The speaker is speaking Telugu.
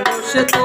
ధనుషతో